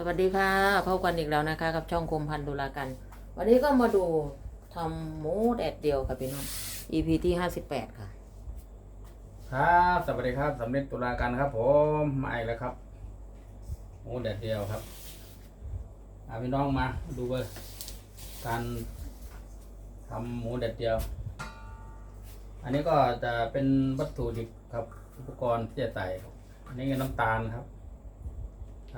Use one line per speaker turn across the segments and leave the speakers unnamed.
สวัสดีค่ะพบกันอีกแล้วนะคะ กับช่องคมพันธุลากัน วันนี้ก็มาดูทำหมูแดดเดียวค่ะพี่น้อง EP ที่ห้าสิบแปดค่ะ
ครับสวัสดีครับสำเร็จตุลาการครับผมมาอีกแล้วครับหมูแดดเดียวครับอาพี่น้องมาดูว้ยการทำหมูแดดเดียว อันนี้ก็จะเป็นวัตถุดิบครับอุปกรณ์ที่จะใส่อันนี้ก็น้ำตาลครับ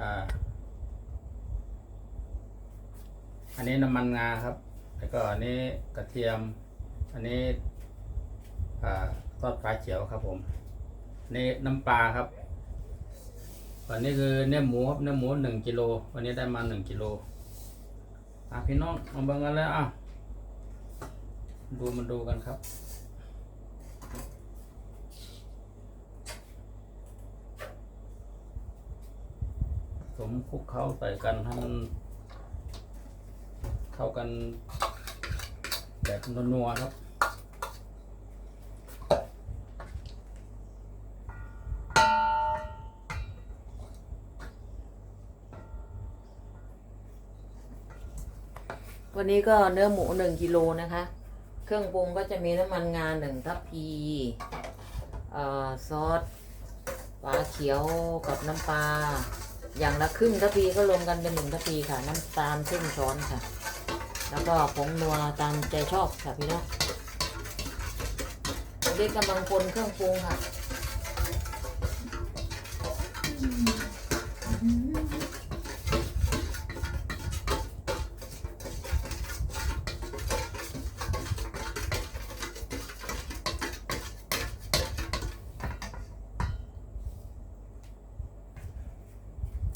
อ่า อันนี้น้ำมันงาครับ แล้วก็อันนี้กระเทียม อันนี้ทอดปลาเขียวครับผมนี่น้ำปลาครับอันนี้คือเนื้อหมูครับเนื้อหมูหนึ่งกิโลวันนี้ได้มาหนึ่งกิโลอะพี่น้องมาเบิ่งกันแล้วอะดูมาดูกันครับสมคลุกเข้าใส่กันให้มัน เข้ากันแบบนัวๆครับ
วันนี้ก็เนื้อหมูหนึ่งกิโลนะคะ เครื่องปรุงก็จะมีน้ำมันงาหนึ่งทัพพีเอ่อซอสปลาเขียวกับน้ำปลา อย่างละครึ่งทัพพีก็รวมกันเป็นหนึ่งทัพพีค่ะ น้ำตาลครึ่งช้อนค่ะ แล้วก็ผงนัวตามใจชอบค่ะพี่น้องเด็กกำลังคนเครื่องปรุงค่ะ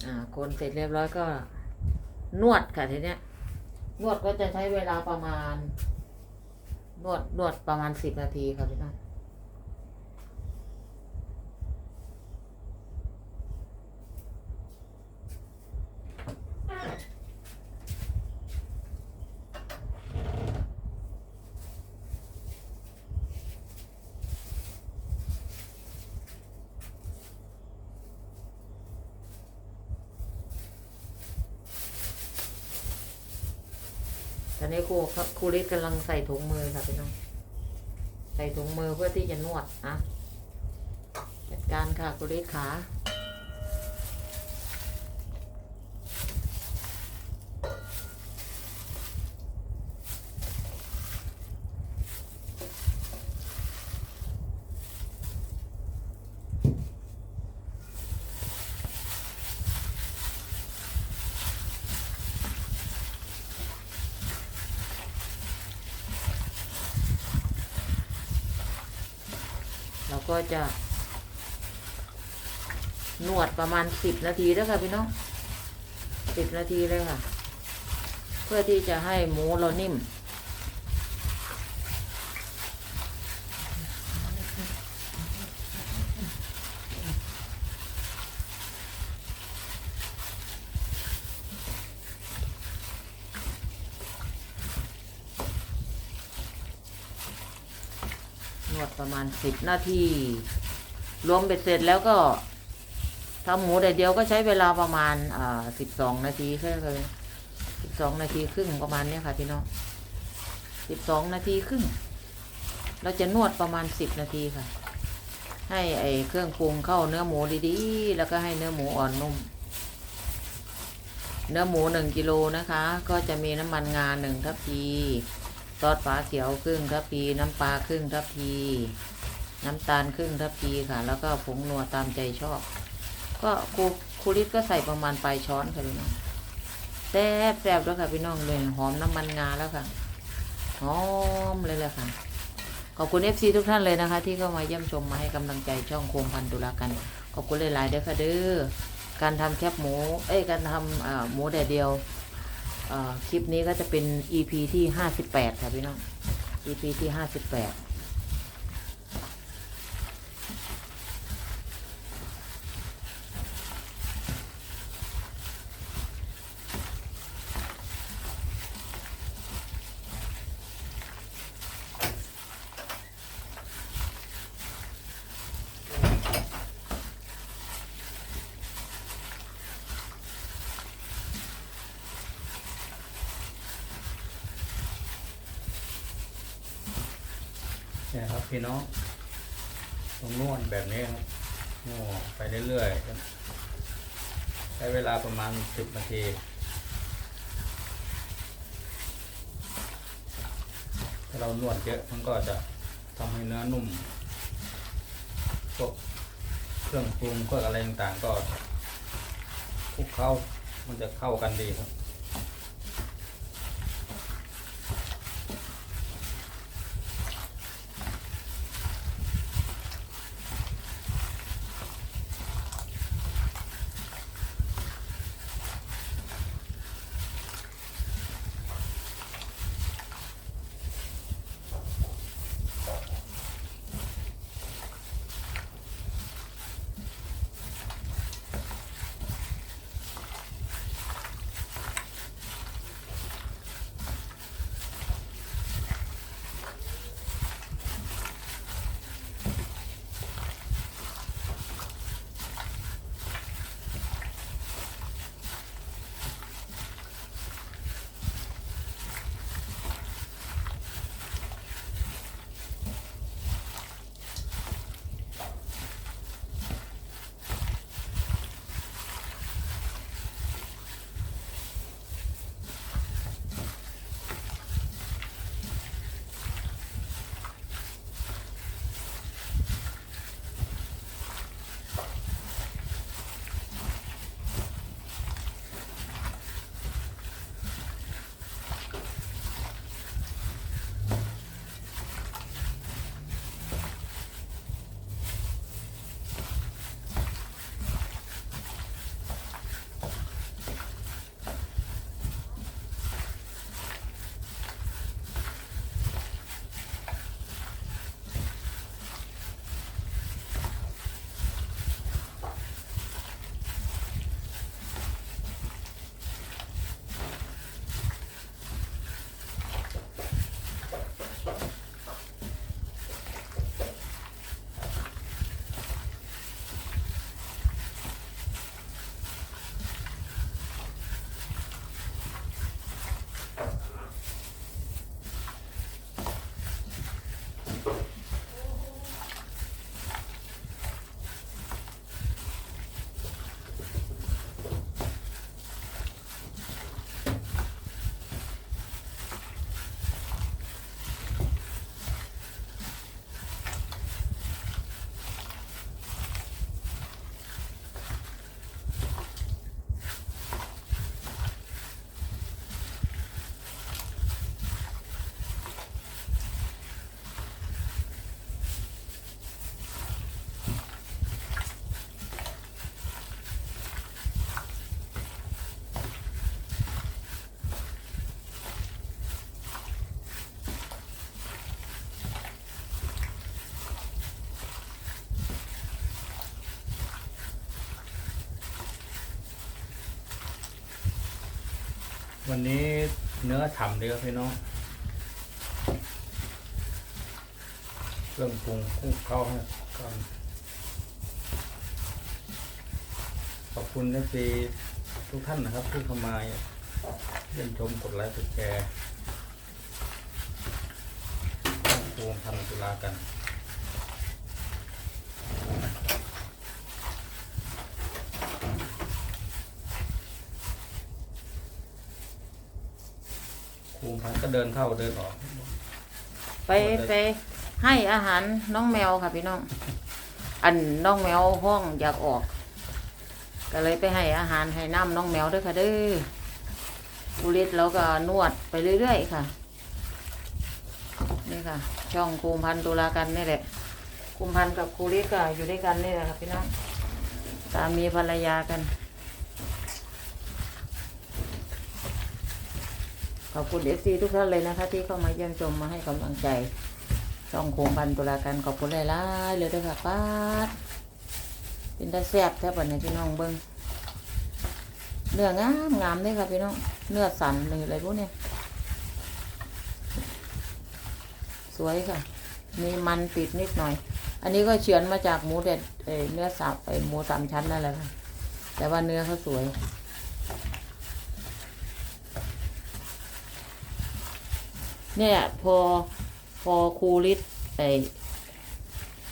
อ่าคนเสร็จเรียบร้อยก็นวดค่ะทีเนี้ย นวดก็จะใช้เวลาประมาณ นวดนวดประมาณสิบนาทีค่ะพี่น้อง ตอนนี้ครูครูฤทธิ์กำลังใส่ถุงมือค่ะพี่น้อง ใส่ถุงมือเพื่อที่จะนวดนะจัดการค่ะครูฤทธิ์ขา ก็จะ นวดประมาณสิบนาทีแล้วค่ะพี่น้องสิบนาทีเลยค่ะ เพื่อที่จะให้หมูเรานิ่ม ประมาณสิบนาที รวมเบ็ดเสร็จแล้วก็ทำหมูแดดเดียวก็ใช้เวลาประมาณอ่าสิบสองนาทีแค่เลยสิบสองนาทีครึ่งประมาณเนี้ยค่ะพี่น้องสิบสองนาทีครึ่ง เราจะนวดประมาณสิบนาทีค่ะ ให้ไอเครื่องปรุงเข้าเนื้อหมูดีๆ แล้วก็ให้เนื้อหมูอ่อนนุ่ม เนื้อหมูหนึ่งกิโลนะคะ ก็จะมีน้ำมันงาหนึ่งทัพพี ซอสฝาเขียวครึ่งทัพพีน้ำปลาครึ่งทัพพี น้ำตาลครึ่งทัพพีค่ะ แล้วก็ผงนัวตามใจชอบ ก็ครูครูริดก็ใส่ประมาณปลายช้อนค่ะพี่น้องแซ่บแซ่บแล้วค่ะพี่น้องเลยหอมน้ำมันงาแล้วค่ะหอมเลยแหละค่ะขอบคุณเอฟซีทุกท่านเลยนะคะ ที่เข้ามาเยี่ยมชมมาให้กำลังใจช่องโคมพันธุลากัน ขอบคุณหลายๆเด้อค่ะเด้อการทำแคบหมู เอ้ยการทำหมูแดดเดียว คลิปนี้ก็จะเป็น EP ที่ 58 ค่ะพี่น้อง EP ที่ 58
เนี่ยครับพี่น้องต้องนวดแบบนี้ครับนวดไปเรื่อยๆครับใช้เวลาประมาณสิบนาทีถ้าเรานวดเยอะมันก็จะทำให้เนื้อนุ่มพวกเครื่องปรุงพวกอะไรต่างๆก็คลุกเข้ามันจะเข้ากันดีครับ วันนี้เนื้อฉ่ำดีครับพี่น้อง เครื่องปรุงคุกเข้าให้ก่อนขอบคุณเอฟซีทุกท่านนะครับที่เข้ามาเยี่ยมชมกดไลค์กดแชร์ต้องปวงพันตุลากัน ครูพันก็เดินเข้าเดินออก
ไปไปให้อาหารน้องแมวค่ะพี่น้อง อันน้องแมวห้องอยากออก ก็เลยไปให้อาหารให้น้ำน้องแมวด้วยค่ะเด้อกุลิตแล้วก็นวดไปเรื่อยๆค่ะ นี่ค่ะ ช่องคูมพันธุ์ตุลากันนี่แหละคูมพันธุ์กับคูลิตก็อยู่ด้วยกันนี่แหละค่ะพี่น้องสามีภรรยากัน ขอบคุณเอฟซีทุกท่านเลยนะคะ ที่เข้ามาเยี่ยมชมมาให้กำลังใจช่องโคมพันตุลาการขอบคุณหลายๆเลยด้วยค่ะป้าเป็นได้แซ่บแทบวันนี้พี่น้องเบิ้งเนื้องามงามเลยค่ะพี่น้องเนื้อสันเลยอะไรพวกเนี้ยสวยค่ะ มีมันปิดนิดหน่อย อันนี้ก็เฉือนมาจากหมูเด็ดเเนื้อสับไอหมูสามชั้นนั่นแหละค่ะแต่ว่าเนื้อเขาสวย เนี่ยพอพอครูฤทธิ์ไอ้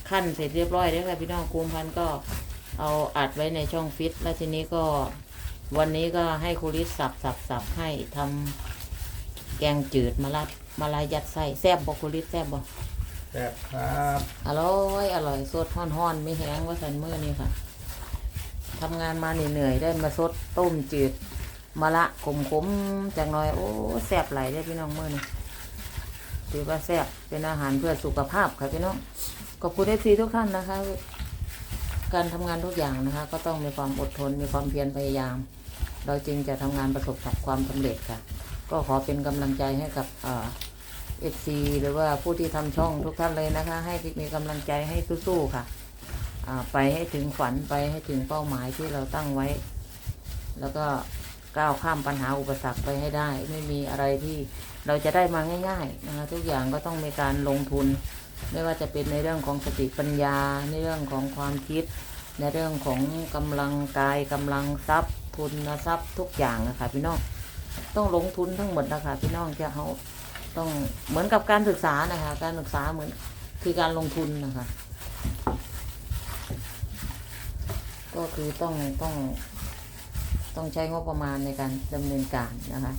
ขั้นเสร็จเรียบร้อยแล้วค่ะพี่น้องกุมพันธุ์ก็เอาอัดไว้ในช่องฟิต แล้วทีนี้ก็วันนี้ก็ให้ครูริสสับสับสับให้ทำแกงจืดมะละมะลายัดไส้แซ่บบอกครูริสแซ่บบอก
แซ่บครับ
อร่อยอร่อยสดห้อนห้อนๆไม่แห้งว่าสันเมื่อนี่ค่ะทำงานมาเหนื่อยๆได้มาสดต้มจืดมะละขมๆจากหน้อยโอ้แซ่บไหลายได้อพี่น้องเมื่อนี่ ถือว่าแซ่บเป็นอาหารเพื่อสุขภาพค่ะพี่น้องขอบคุณเอฟซีทุกท่านนะคะ การทำงานทุกอย่างนะคะ ก็ต้องมีความอดทนมีความเพียรพยายาม เราจึงจะทำงานประสบความสำเร็จค่ะ ก็ขอเป็นกำลังใจให้กับเอฟซีหรือว่าผู้ที่ทำช่องทุกท่านเลยนะคะ ให้มีกำลังใจให้สู้ๆค่ะไปให้ถึงฝันไปให้ถึงเป้าหมายที่เราตั้งไว้ แล้วก็ ก้าวข้ามปัญหาอุปสรรคไปให้ได้ ไม่มีอะไรที่เราจะได้มาง่ายๆนะคะทุกอย่างก็ต้องมีการลงทุน ไม่ว่าจะเป็นในเรื่องของสติปัญญา ในเรื่องของความคิด ในเรื่องของกำลังกายกำลังทรัพย์ทุนทรัพย์ทุกอย่างนะคะพี่น้องต้องลงทุนทั้งหมดนะคะพี่น้องจะเขาต้องเหมือนกับการศึกษานะคะ การศึกษาเหมือนคือการลงทุนนะคะ ก็คือต้องต้อง ต้องใช้งบประมาณในการดำเนินการนะคะ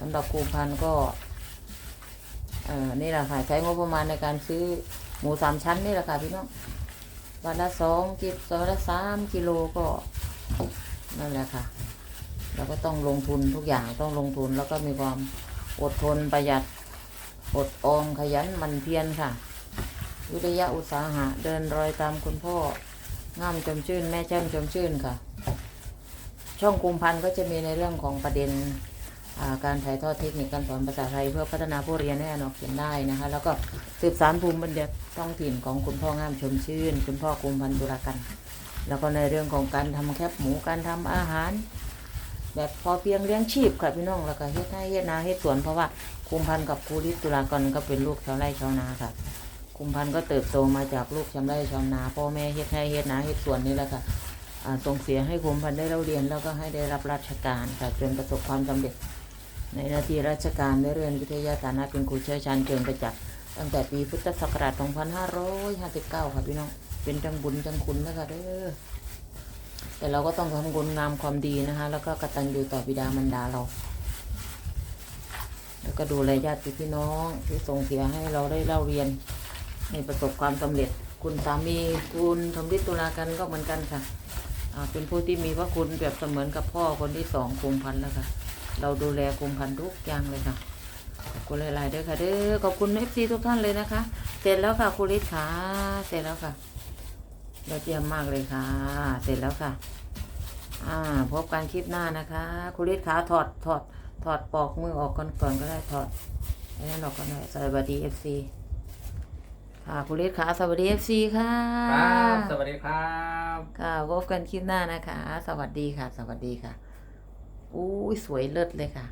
สำหรับครูพันก็นี่แหละค่ะใช้งบประมาณในการซื้อหมูสามชั้นนี่แหละค่ะพี่น้องวันละสองกิโลวันละสามกิโลก็นั่นแหละค่ะเราก็ต้องลงทุนทุกอย่างต้องลงทุนแล้วก็มีความอดทนประหยัดอดออมขยันมันเพียรค่ะ วิทยาอุตสาหะเดินรอยตามคุณพ่องามชมชื่น แม่แช่มชมชื่นค่ะ ช่องกุมพันธ์ก็จะมีในเรื่องของประเด็นการถ่ายทอดเทคนิคการสอนภาษาไทย เพื่อพัฒนาผู้เรียนให้อ่านออกเขียนได้นะคะ แล้วก็สืบสานภูมิปัญญาท้องถิ่นของคุณพ่องามชมชื่น คุณพ่อกุมพันธุรากัน แล้วก็ในเรื่องของการทำแคบหมูการทำอาหาร แบบพอเพียงเลี้ยงชีพค่ะพี่น้องแล้วก็เฮ็ดให้เฮ็ดนาเฮ็ดสวนเพราะว่าคุมพันธ์กับครูริตุลากรก็เป็นลูกชาวไร่ชาวนาค่ะคุมพันธ์ก็เติบโตมาจากลูกชาวไร่ชาวนาพ่อแม่เฮ็ดให้เฮ็ดนาเฮ็ดสวนนี่แหละค่ะ ส่งเสียให้คมพันได้เล่าเรียนแล้วก็ให้ได้รับราชการค่ะจนประสบความสำเร็จ ในหนาทีราชการได้เรียนวิทยาฐานะเป็นครูเชี่ยวชาญเชิงประจักษ์ตั้งแต่ปีพุทธศักราช 2559 ค่ะพี่น้อง เป็นจังบุญจังคุณนะคะเด้อแต่เราก็ต้องทำคุณงามความดีนะคะ แล้วก็กตัญญูต่อบิดามารดาเรา แล้วก็ดูแลญาติพี่น้องที่ส่งเสียให้เราได้เล่าเรียนให้ประสบความสำเร็จ คุณสามีคุณธมฤทธิ์ตุลากันก็เหมือนกันค่ะ เป็นผู้ที่มีพระคุณแบบเสมือนกับพ่อคนที่สองคุมพันแล้วค่ะ เราดูแลคุมพันทุกอย่างเลยค่ะขอบคุณหลายๆด้อค่ะเด้อขอบคุณเอฟซีทุกท่านเลยนะคะ เสร็จแล้วค่ะครูฤทธิ์ค่ะเสร็จแล้วค่ะยอดเยี่ยมมากเลยค่ะ เสร็จแล้วค่ะ อ่าพบกันคลิปหน้านะคะครูฤทธิ์ขาถอดถอดถอดปอกมือออกก่อนก่อนก็ได้ถอดไอ้นั่นออกก็ได้สวัสดีเอฟซี ค่ะครูฤทธิ์ขาสวัสดีเอฟซีค่ะ
ครับสวัสดีครับ
ค่ะพบกันคลิปหน้านะคะ สวัสดีค่ะ สวัสดีค่ะอุ้ยสวยเลิศเลยค่ะ